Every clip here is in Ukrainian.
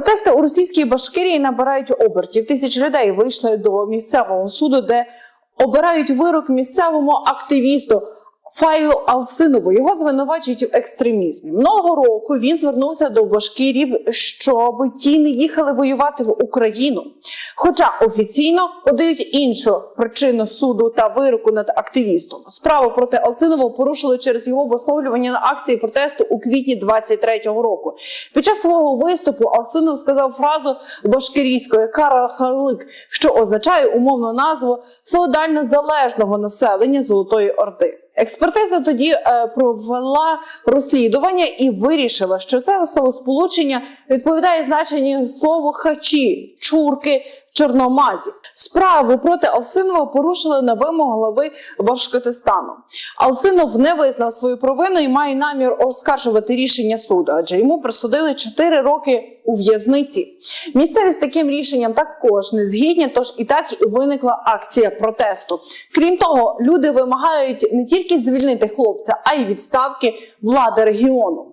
Протести у російській Башкирії набирають обертів. Тисяч людей вийшли до місцевого суду, де обирають вирок місцевому активісту. Файлу Алсинову його звинувачують в екстремізмі. Минулого року він звернувся до башкирів, щоб ті не їхали воювати в Україну. Хоча офіційно подають іншу причину суду та вироку над активістом. Справу проти Алсинова порушили через його висловлювання на акції протесту у квітні 23-го року. Під час свого виступу Алсинов сказав фразу башкирійською «карахалик», що означає умовну назву феодально залежного населення Золотої Орди. Експертиза тоді е, провела розслідування і вирішила, що це словосполучення відповідає значенню слову хачі, чурки, чорномазі. Справу проти Алсинова порушили на вимогу глави Башкортостану. Алсинов не визнав свою провину і має намір оскаржувати рішення суду, адже йому присудили 4 роки у в'язниці. Місцеві з таким рішенням також не згідні, тож і так і виникла акція протесту. Крім того, люди вимагають не тільки звільнити хлопця, а й відставки влади регіону.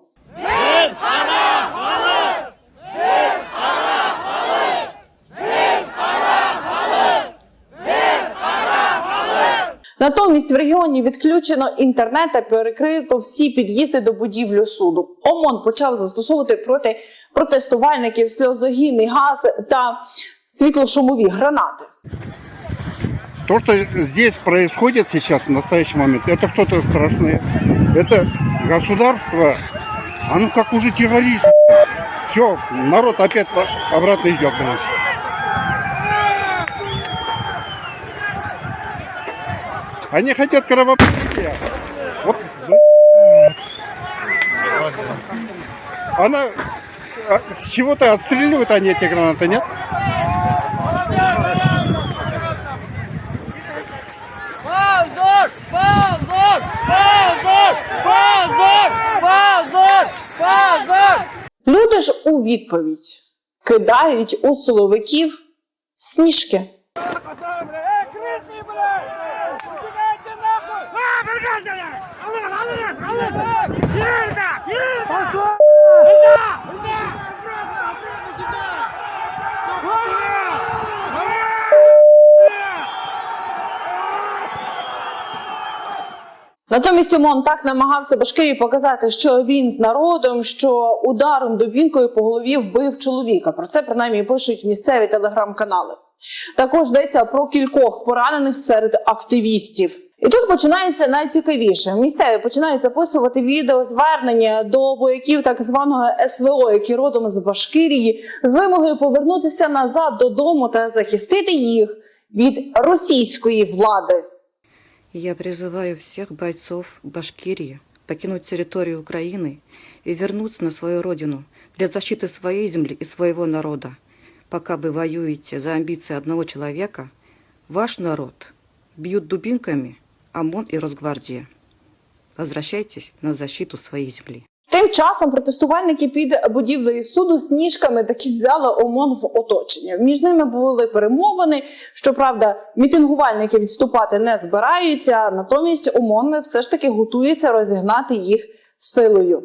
Натомість в регіоні відключено інтернет та перекрито всі під'їзди до будівлі суду. ОМОН почав застосовувати проти протестувальників сльозогінний газ та світлошумові гранати. То, что здесь происходит сейчас, в настоящий момент, это что-то страшное. Это государство, оно как уже террорист. Все, народ опять обратно идет. короче. Они хотят кровопролития. Вот. Она а, с чего-то отстреливают они эти гранаты, нет? Павзор! Павзор! Павзор! Павзор! Павзор! Павзор! Люди ж у відповідь кидають у силовиків сніжки. Натомість ОМОН так намагався Башкирії показати, що він з народом, що ударом дубінкою по голові вбив чоловіка. Про це принаймні пишуть місцеві телеграм-канали. Також йдеться про кількох поранених серед активістів. І тут починається найцікавіше. Місцеві починають записувати відеозвернення до вояків так званого СВО, які родом з Башкирії, з вимогою повернутися назад додому та захистити їх від російської влади. Я призываю всех бойцов Башкирии покинуть территорию Украины и вернуться на свою родину для защиты своей земли и своего народа. Пока вы воюете за амбиции одного человека, ваш народ бьют дубинками ОМОН и Росгвардия. Возвращайтесь на защиту своей земли. Тим часом протестувальники під будівлею суду сніжками таки взяли ОМОН в оточення. Між ними були перемовини. Щоправда, мітингувальники відступати не збираються. Натомість ОМОН все ж таки готується розігнати їх силою.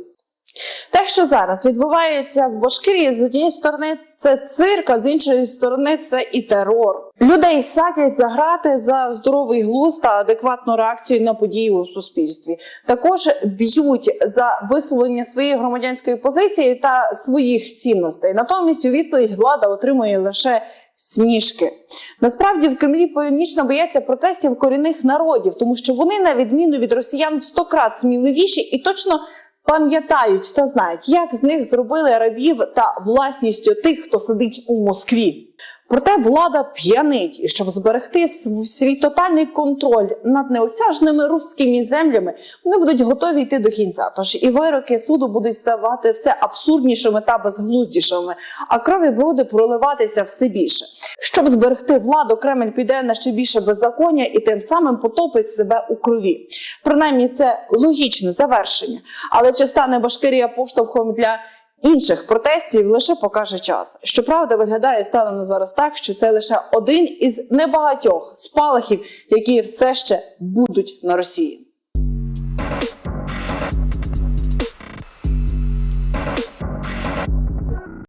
Те, що зараз відбувається в Башкирії, з однієї сторони це цирк, а з іншої сторони це і терор. Людей садять за грати за здоровий глузд та адекватну реакцію на події у суспільстві. Також б'ють за висловлення своєї громадянської позиції та своїх цінностей. Натомість у відповідь влада отримує лише сніжки. Насправді в Кремлі панічно бояться протестів корінних народів, тому що вони, на відміну від росіян, в сто крат сміливіші і точно пам'ятають та знають, як з них зробили рабів та власністю тих, хто сидить у Москві. Проте влада п'янить, і щоб зберегти свій тотальний контроль над неосяжними руськими землями, вони будуть готові йти до кінця. Тож і вироки суду будуть ставати все абсурднішими та безглуздішими, а крові буде проливатися все більше. Щоб зберегти владу, Кремль піде на ще більше беззаконня і тим самим потопить себе у крові. Принаймні, це логічне завершення. Але чи стане Башкирія поштовхом для інших протестів лише покаже час. Щоправда, виглядає станом на зараз так, що це лише один із небагатьох спалахів, які все ще будуть на Росії.